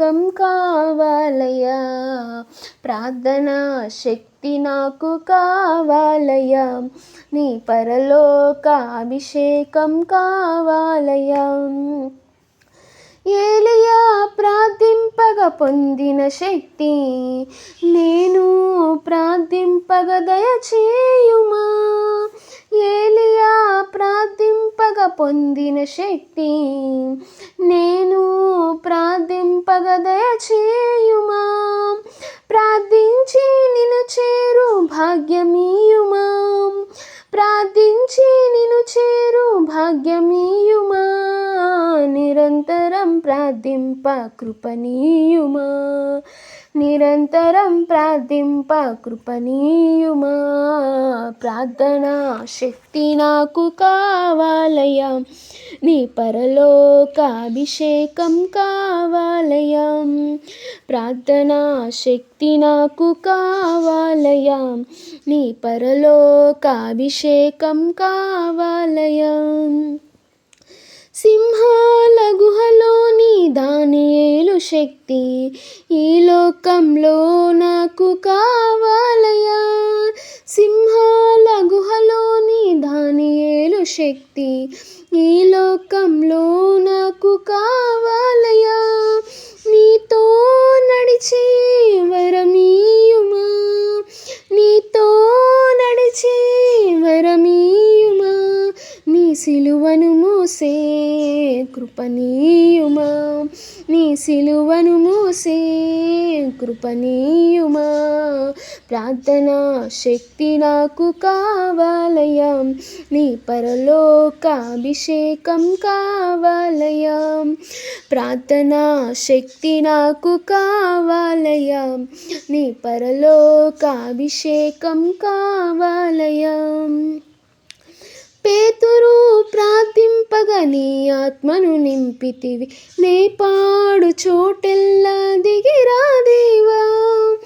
అభిషేకం కావాలయ్యా. ప్రార్థనా శక్తి నాకు కావాలయ్యా. నీ పరలోక అభిషేకం కావాలయ్యా. ఏలియా ప్రార్థింపగ పొందిన శక్తి నేను ప్రార్థింపగ దయచేయ. ప్రార్థింపగ పొందిన శక్తి. నేను ప్రార్థింపగ దయచేయుమా. ప్రార్థించి నిన్ను చేరు భాగ్యమీయుమా. ప్రార్థించి నిన్ను చేరు భాగ్యమీయుమా. నిరంతరం ప్రార్థింప కృపనీయుమా నిరంతరం ప్రార్థింప కృపనీయుమా. ప్రార్థనా శక్తి నాకు కావాలయ్యా. నీ పరలోకాభిషేకం అభిషేకం ప్రార్థనా శక్తి నాకు కావాలయ్యా. నీ పరలోకాభిషేకం అభిషేకం శక్తి ఈ లోకంలో నాకు సిలువను మూసే కృపనీయుమా నీ సిలువను మూసే కృపనీయుమా ప్రార్థనా శక్తి నాకు కావాలయా నీ పరలోక అభిషేకం కావాలయా ప్రార్థనా శక్తి నాకు కావాలయా నీ పరలోక అభిషేకం కావాలయా నీ ఆత్మను నింపితివి. నే పాడు చోటెల్లా దిగిరా దేవా.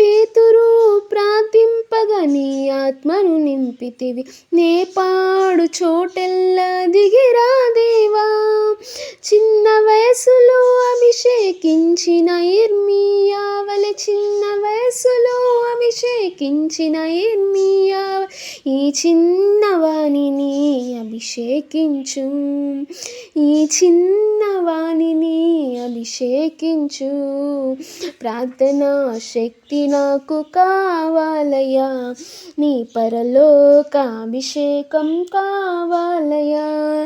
పేతురు ప్రార్థింపగా నీ ఆత్మను నింపితివి. నే పాడు చోటెల్లా దిగిరా దేవా. చిన్న వయసులో అభిషేకించిన ఇర్మియావల చిన్న అభిషేకించిన ఇర్మియా ఈ చిన్నవాణిని అభిషేకించు. ఈ చిన్నవాణిని అభిషేకించు. ప్రార్థనా శక్తి నాకు కావాలయా నీ పరలోక అభిషేకం కావాలయా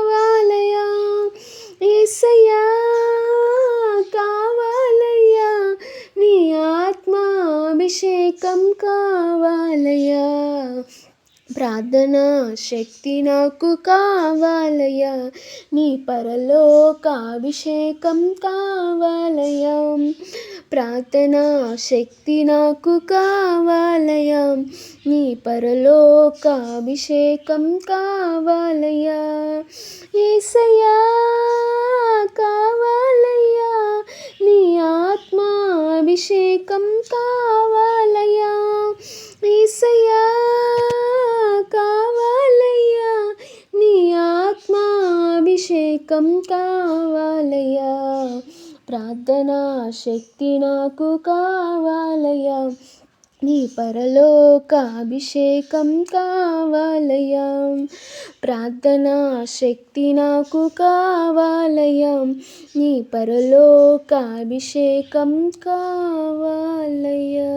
ప్రార్థన శక్తి నాకు కావాలయ్యా. నీ పరలోక అభిషేకం కావాలయ్యా. ప్రార్థన శక్తి నాకు కావాలయ్యా. నీ పరలోక అభిషేకం కావాలయ్యా. అభిషేకం కావాలయ్యా. ప్రార్థనా శక్తి నాకు కావాలయ్యా. నీ పరలోక అభిషేకం కావాలయ్యా. ప్రార్థనా శక్తి నాకు కావాలయ్యా. నీ పరలోక అభిషేకం కావాలయ్యా.